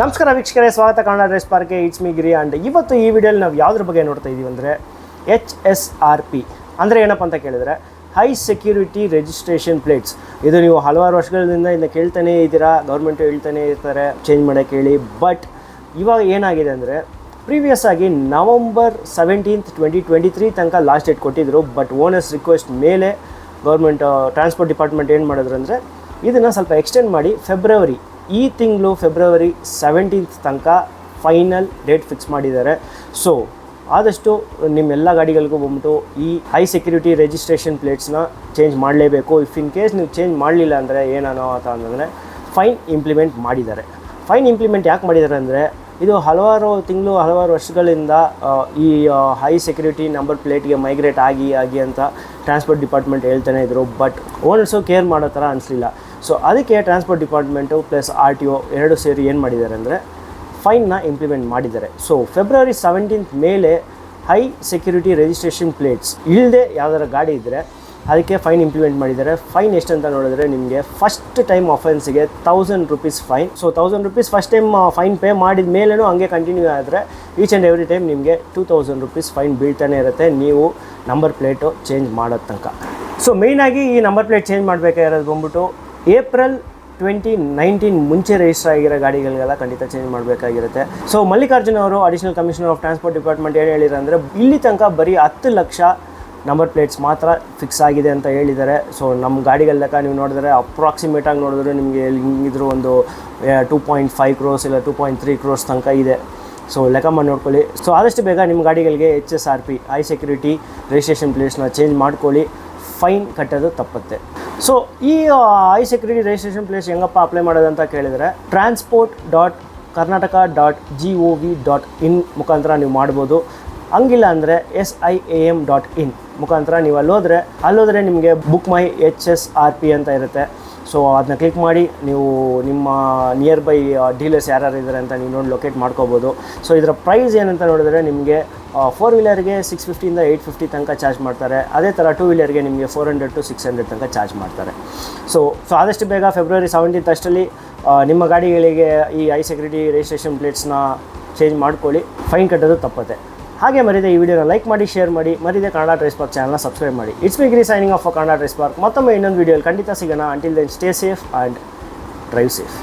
ನಮಸ್ಕಾರ ವೀಕ್ಷಕರೇ, ಸ್ವಾಗತ ಕನ್ನಡ ಡ್ರೆಸ್ ಪಾರ್ಕ್ಗೆ. ಇಟ್ಸ್ ಮಿ ಗಿರಿ ಆ್ಯಂಡ್ ಇವತ್ತು ಈ ವಿಡಿಯೋಲಿ ನಾವು ಯಾವುದ್ರ ಬಗ್ಗೆ ನೋಡ್ತಾ ಇದ್ದೀವಿ ಅಂದರೆ ಎಚ್ ಎಸ್ ಆರ್ ಪಿ ಅಂದರೆ ಏನಪ್ಪ ಅಂತ ಕೇಳಿದ್ರೆ ಹೈ ಸೆಕ್ಯೂರಿಟಿ ರಿಜಿಸ್ಟ್ರೇಷನ್ ಪ್ಲೇಟ್ಸ್ ಇದು ನೀವು ಹಲವಾರು ವರ್ಷಗಳಿಂದ ಇನ್ನು ಕೇಳ್ತಾನೇ ಇದ್ದೀರಾ ಗೌರ್ಮೆಂಟ್ ಹೇಳ್ತಾನೆ ಇರ್ತಾರೆ ಚೇಂಜ್ ಮಾಡೋಕ್ಕೆ ಹೇಳಿ. ಬಟ್ ಇವಾಗ ಏನಾಗಿದೆ ಅಂದರೆ ಪ್ರೀವಿಯಸ್ ಆಗಿ November seventeenth twenty twenty three ತನಕ ಲಾಸ್ಟ್ ಡೇಟ್ ಕೊಟ್ಟಿದ್ದರು ಬಟ್ ಓನರ್ಸ್ ರಿಕ್ವೆಸ್ಟ್ ಮೇಲೆ ಗೌರ್ಮೆಂಟ್ ಟ್ರಾನ್ಸ್ಪೋರ್ಟ್ ಡಿಪಾರ್ಟ್ಮೆಂಟ್ ಏನು ಮಾಡಿದ್ರು ಅಂದರೆ, ಇದನ್ನು ಸ್ವಲ್ಪ ಎಕ್ಸ್ಟೆಂಡ್ ಮಾಡಿ ಫೆಬ್ರವರಿ ಈ ತಿಂಗಳು ಫೆಬ್ರವರಿ ಸೆವೆಂಟೀನ್ತ್ ತನಕ ಫೈನಲ್ ಡೇಟ್ ಫಿಕ್ಸ್ ಮಾಡಿದ್ದಾರೆ. ಸೊ ಆದಷ್ಟು ನಿಮ್ಮೆಲ್ಲ ಗಾಡಿಗಳಿಗೂ ಬಂದ್ಬಿಟ್ಟು ಈ ಹೈ ಸೆಕ್ಯೂರಿಟಿ ರಿಜಿಸ್ಟ್ರೇಷನ್ ಪ್ಲೇಟ್ಸ್ನ ಚೇಂಜ್ ಮಾಡಲೇಬೇಕು. ಇಫ್ ಇನ್ ಕೇಸ್ ನೀವು ಚೇಂಜ್ ಮಾಡಲಿಲ್ಲ ಅಂದರೆ ಏನೋ ಅಂತ ಅಂದರೆ ಫೈನ್ ಇಂಪ್ಲಿಮೆಂಟ್ ಮಾಡಿದ್ದಾರೆ. ಫೈನ್ ಇಂಪ್ಲಿಮೆಂಟ್ ಯಾಕೆ ಮಾಡಿದ್ದಾರೆ ಅಂದರೆ ಇದು ಹಲವಾರು ತಿಂಗಳು, ಹಲವಾರು ವರ್ಷಗಳಿಂದ ಈ ಹೈ ಸೆಕ್ಯೂರಿಟಿ ನಂಬರ್ ಪ್ಲೇಟ್ಗೆ ಮೈಗ್ರೇಟ್ ಆಗಿ ಆಗಿ ಅಂತ ಟ್ರಾನ್ಸ್ಪೋರ್ಟ್ ಡಿಪಾರ್ಟ್ಮೆಂಟ್ ಹೇಳ್ತಾನೆ ಇದ್ದರು ಬಟ್ ಓನರ್ಸು ಕೇರ್ ಮಾಡೋ ಥರ ಅನಿಸಲಿಲ್ಲ. ಸೊ ಅದಕ್ಕೆ transport department plus R T O ಎರಡು ಸೇರಿ ಏನು ಮಾಡಿದ್ದಾರೆ ಅಂದರೆ ಫೈನ್ನ ಇಂಪ್ಲಿಮೆಂಟ್ ಮಾಡಿದ್ದಾರೆ. ಸೊ ಫೆಬ್ರವರಿ ಸೆವೆಂಟೀನ್ತ್ ಮೇಲೆ ಹೈ ಸೆಕ್ಯೂರಿಟಿ ರಿಜಿಸ್ಟ್ರೇಷನ್ ಪ್ಲೇಟ್ಸ್ ಇಲ್ಲದೆ ಯಾವ್ದಾರ ಗಾಡಿ ಇದ್ದರೆ ಅದಕ್ಕೆ ಫೈನ್ ಇಂಪ್ಲಿಮೆಂಟ್ ಮಾಡಿದ್ದಾರೆ. ಫೈನ್ ಎಷ್ಟು ಅಂತ ನೋಡಿದ್ರೆ ನಿಮಗೆ first time ಅಫೆನ್ಸಿಗೆ thousand rupees fine so thousand rupees first time fine pay ಮಾಡಿದ ಮೇಲೂ ಹಂಗೆ ಕಂಟಿನ್ಯೂ ಆದರೆ ಈಚ್ ಆ್ಯಂಡ್ ಎವ್ರಿ ಟೈಮ್ ನಿಮಗೆ ಟೂ ತೌಸಂಡ್ ರುಪೀಸ್ ಫೈನ್ ಬೀಳ್ತಾನೆ ಇರುತ್ತೆ. ನೀವು ನಂಬರ್ ಪ್ಲೇಟು ಚೇಂಜ್ ಮಾಡೋ ತನಕ. ಸೊ ಮೇಯ್ನಾಗಿ ಈ ನಂಬರ್ ಪ್ಲೇಟ್ ಚೇಂಜ್ ಮಾಡಬೇಕಾಗಿರೋದು ಬಂದ್ಬಿಟ್ಟು? ಏಪ್ರಿಲ್ ಟ್ವೆಂಟಿ ನೈನ್ಟೀನ್ ಮುಂಚೆ ರಿಜಿಸ್ಟರ್ ಆಗಿರೋ ಗಾಡಿಗಳಿಗೆಲ್ಲ ಖಂಡಿತ ಚೇಂಜ್ ಮಾಡಬೇಕಾಗಿರುತ್ತೆ. ಸೊ ಮಲ್ಲಿಕಾರ್ಜುನ ಅವರು additional commissioner of transport department ಏನು ಹೇಳಿದ್ರು ಅಂದರೆ, ಇಲ್ಲಿ ತನಕ ಬರೀ ಹತ್ತು ಲಕ್ಷ ನಂಬರ್ ಪ್ಲೇಟ್ಸ್ ಮಾತ್ರ ಫಿಕ್ಸ್ ಆಗಿದೆ ಅಂತ ಹೇಳಿದ್ದಾರೆ. ಸೊ ನಮ್ಮ ಗಾಡಿಗಳ ಲೆಕ್ಕ ನೀವು ನೋಡಿದ್ರೆ ಅಪ್ರಾಕ್ಸಿಮೇಟಾಗಿ ನೋಡಿದ್ರೆ ನಿಮಗೆ ಹಿಂಗಿದ್ರು ಒಂದು ಟೂ ಪಾಯಿಂಟ್ ಫೈವ್ ಕ್ರೋಸ್ ಇಲ್ಲ ಟೂ ಪಾಯಿಂಟ್ ತ್ರೀ ಕ್ರೋಸ್ ತನಕ ಇದೆ. ಸೊ ಲೆಕ್ಕ ಮಾಡಿ ನೋಡ್ಕೊಳ್ಳಿ. ಸೊ ಆದಷ್ಟು ಬೇಗ ನಿಮ್ಮ ಗಾಡಿಗಳಿಗೆ H S R P high security registration ಪ್ಲೇಟ್ಸ್ನ change ಮಾಡ್ಕೊಳ್ಳಿ. ಫೈನ್ ಕಟ್ಟೋದು ತಪ್ಪುತ್ತೆ. ಸೊ ಈ ಐ ಸೆಕ್ಯೂರಿಟಿ ರಿಜಿಸ್ಟ್ರೇಷನ್ ಪ್ಲೇಸ್ ಹೆಂಗಪ್ಪ ಅಪ್ಲೈ ಮಾಡೋದು ಅಂತ ಕೇಳಿದರೆ transport dot Karnataka dot G O V dot in ಮುಖಾಂತರ ನೀವು ಮಾಡ್ಬೋದು. ಹಂಗಿಲ್ಲ ಅಂದರೆ S I A M dot in ಮುಖಾಂತರ ನೀವು ಅಲ್ಲೋದ್ರೆ ಅಲ್ಲೋದ್ರೆ ನಿಮಗೆ book my H S R P ಅಂತ ಇರುತ್ತೆ. ಸೊ ಅದನ್ನ ಕ್ಲಿಕ್ ಮಾಡಿ ನೀವು ನಿಮ್ಮ ನಿಯರ್ ಬೈ ಡೀಲರ್ಸ್ ಯಾರ್ಯಾರು ಇದ್ದಾರೆ ಅಂತ ನೀವು ನೋಡಿ ಲೊಕೇಟ್ ಮಾಡ್ಕೋಬೋದು. ಸೊ ಇದರ ಪ್ರೈಸ್ ಏನಂತ ನೋಡಿದ್ರೆ ನಿಮಗೆ ಫೋರ್ ವೀಲರ್ಗೆ ಸಿಕ್ಸ್ ಫಿಫ್ಟಿಯಿಂದ ಏಯ್ಟ್ ಫಿಫ್ಟಿ ತನಕ ಚಾರ್ಜ್ ಮಾಡ್ತಾರೆ. ಅದೇ ಥರ ಟೂ ವೀಲರ್ಗೆ ನಿಮಗೆ four hundred to six hundred ತನಕ ಚಾರ್ಜ್ ಮಾಡ್ತಾರೆ. ಸೊ ಸೊ ಆದಷ್ಟು ಬೇಗ ಫೆಬ್ರವರಿ ಸೆವೆಂಟೀನ್ತ್ ಅಷ್ಟರಲ್ಲಿ ನಿಮ್ಮ ಗಾಡಿಗಳಿಗೆ ಈ ಐ ಸೆಕ್ಯೂರಿಟಿ ರಿಜಿಸ್ಟ್ರೇಷನ್ ಪ್ಲೇಟ್ಸ್ನ ಚೇಂಜ್ ಮಾಡ್ಕೊಳ್ಳಿ. ಫೈನ್ ಕಟ್ಟೋದು ತಪ್ಪತ್ತೆ. ಹಾಗೆ ಮರಿದೆ ಈ ವಿಡಿಯೋನ ಲೈಕ್ ಮಾಡಿ ಶೇರ್ ಮಾಡಿ, ಮರಿದೆ ಕನ್ನಡ ಟ್ರೇಸ್ ಪಾರ್ಕ್ ಚಾನಲ್ನ ಸಬ್ಸ್ಕ್ರೈಬ್ ಮಾಡಿ. It's ಮಿಗ್ರಿ signing off Kannada trace park ಮತ್ತೊಮ್ಮೆ ಇನ್ನೊಂದು ವಿಡಿಯೋಲಿ ಖಂಡಿತ ಸಿಗೋಣ. Until then stay safe and drive safe